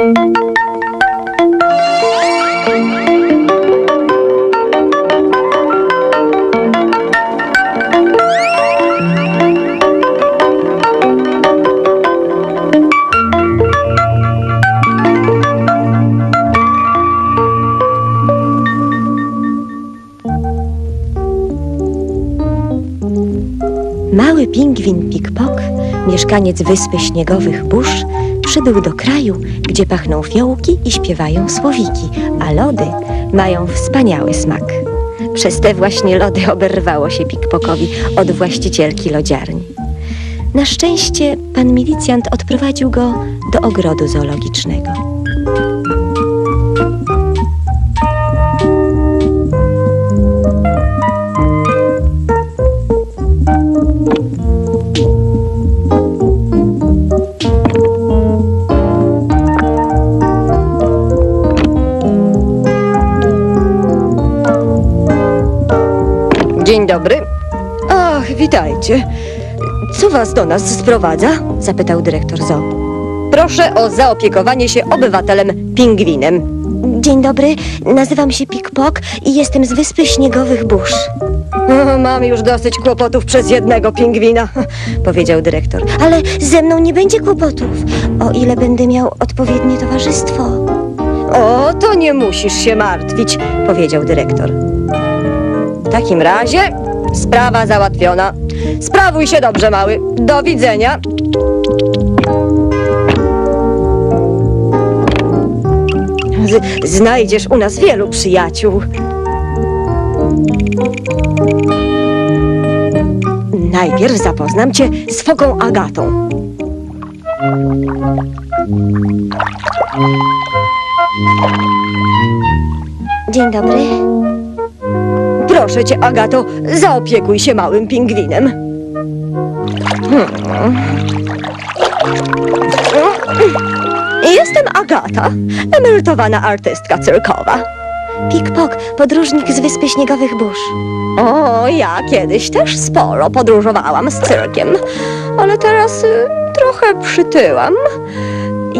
Mały pingwin Pik-Pok, mieszkaniec wyspy śniegowych burz, przybył do kraju, gdzie pachną fiołki i śpiewają słowiki, a lody mają wspaniały smak. Przez te właśnie lody oberwało się Pik-Pokowi od właścicielki lodziarni. Na szczęście pan milicjant odprowadził go do ogrodu zoologicznego. Ach, witajcie. Co was do nas sprowadza? zapytał dyrektor zoo. Proszę o zaopiekowanie się obywatelem pingwinem. Dzień dobry, nazywam się Pik-Pok i jestem z wyspy śniegowych burz. Mam już dosyć kłopotów przez jednego pingwina, powiedział dyrektor. Ale ze mną nie będzie kłopotów, o ile będę miał odpowiednie towarzystwo. O, to nie musisz się martwić, powiedział dyrektor. W takim razie sprawa załatwiona. Sprawuj się dobrze, mały. Do widzenia. Z znajdziesz u nas wielu przyjaciół. Najpierw zapoznam cię z foką Agatą. Dzień dobry. Proszę cię, Agato, zaopiekuj się małym pingwinem. Hmm. Jestem Agata, emerytowana artystka cyrkowa. Pik-pok, podróżnik z Wyspy Śniegowych Burz. O, ja kiedyś też sporo podróżowałam z cyrkiem, ale teraz y, trochę przytyłam.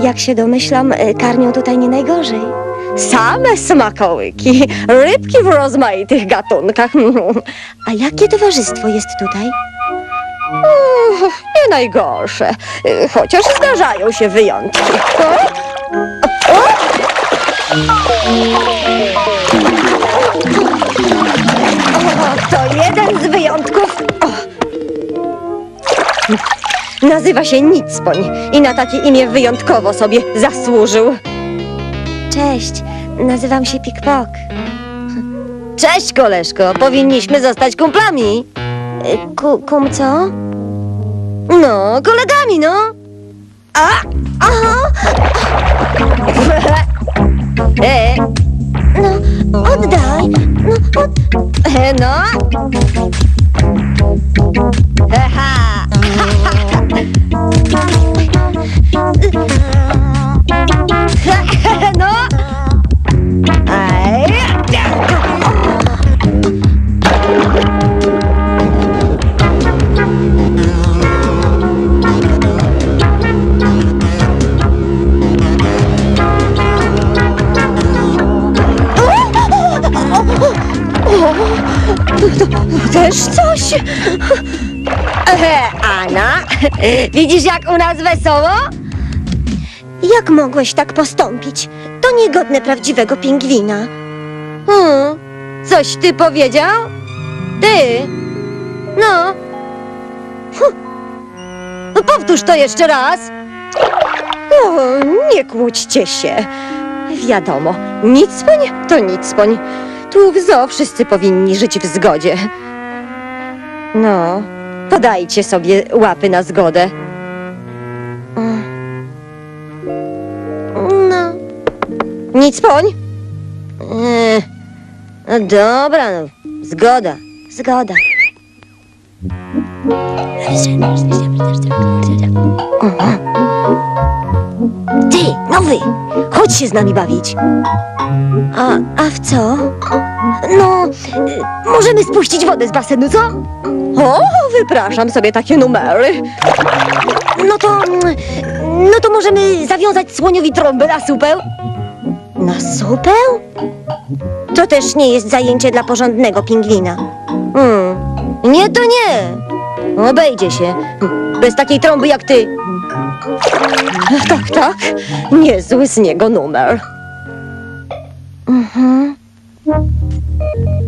Jak się domyślam, y, karmią tutaj nie najgorzej. Same smakołyki, rybki w rozmaitych gatunkach. A jakie towarzystwo jest tutaj? Uff, nie najgorsze, chociaż zdarzają się wyjątki. O? O? O, to jeden z wyjątków. Nazywa się Nicpoń i na takie imię wyjątkowo sobie zasłużył. Cześć, nazywam się Pik-Pok. Cześć, koleżko. Powinniśmy zostać kumplami. Ku, kum co? No, kolegami, no. A! Aha! E, no, oddaj. No, od... E, no. Coś? Ehe, Anna, widzisz jak u nas wesoło? Jak mogłeś tak postąpić? To niegodne prawdziwego pingwina. Hmm, coś ty powiedział? Ty? No. Hm. No Powtórz to jeszcze raz. O, nie kłóćcie się. Wiadomo, nicpoń to nicpoń. Tu w zoo wszyscy powinni żyć w zgodzie. No, podajcie sobie łapy na zgodę. No. Nicpoń? Eee, no dobra, no. Zgoda. Zgoda. Ty, nowy! Chodź się z nami bawić. A, a w co? No, y, możemy spuścić wodę z basenu, co? O, wypraszam sobie takie numery. No to, No to możemy zawiązać słoniowi trąbę na supę? Na supę? To też nie jest zajęcie dla porządnego pingwina. Hmm. Nie, to nie. Obejdzie się. Bez takiej trąby jak ty. Tak, tak. Niezły z niego numer. Mhm.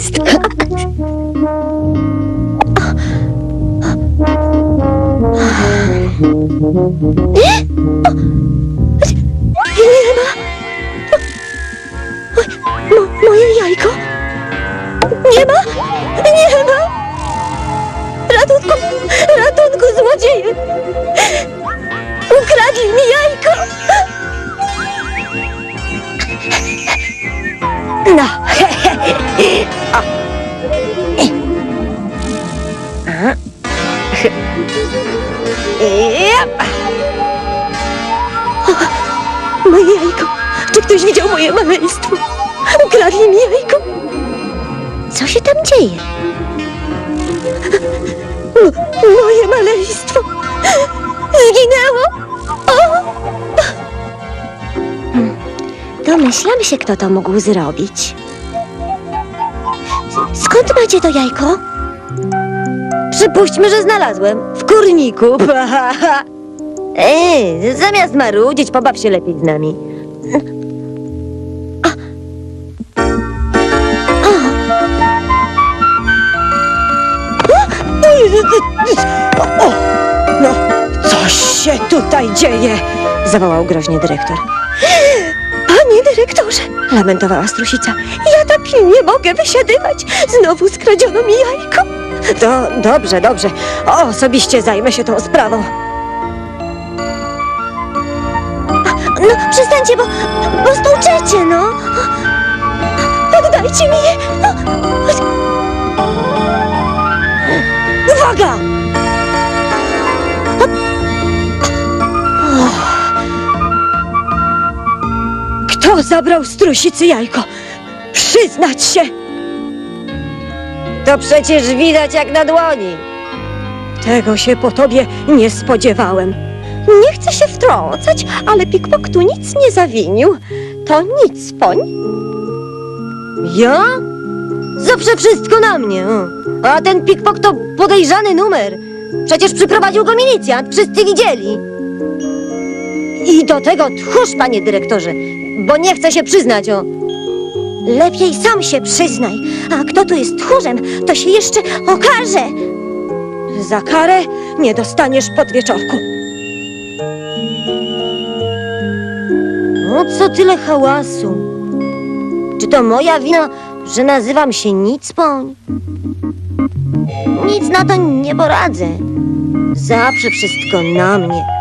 Jest! Moje jajko! Czy ktoś widział moje maleństwo? Ukradli mi jajko! Co się tam dzieje? M- moje maleństwo! Zginęło! O! Hmm, Domyślam się, kto to mógł zrobić. Skąd macie to jajko? Przypuśćmy, że znalazłem. W kurniku. Ej, zamiast marudzić, pobaw się lepiej z nami. No, się tutaj dzieje, zawołał groźnie dyrektor. Panie dyrektorze, lamentowała strusica, ja tak nie mogę wysiadywać. Znowu skradziono mi jajko. To dobrze, dobrze. Osobiście zajmę się tą sprawą. No, przestańcie, bo, bo stłuczecie, no. Oddajcie mi je. Uwaga! Kto zabrał strusicy jajko? Przyznać się! To przecież widać jak na dłoni. Tego się po tobie nie spodziewałem. Nie chcę się wtrącać, ale Pikpok tu nic nie zawinił. To nic poń. Ja? Zawsze wszystko na mnie. A ten Pikpok to podejrzany numer. Przecież przyprowadził go milicjant, wszyscy widzieli. I do tego tchórz, panie dyrektorze, bo nie chce się przyznać o... Lepiej sam się przyznaj, a kto tu jest tchórzem, to się jeszcze okaże. Za karę nie dostaniesz pod wieczorku. No co tyle hałasu? Czy to moja wina, że nazywam się Nicpoń? Nic na to nie poradzę. Zawsze wszystko na mnie.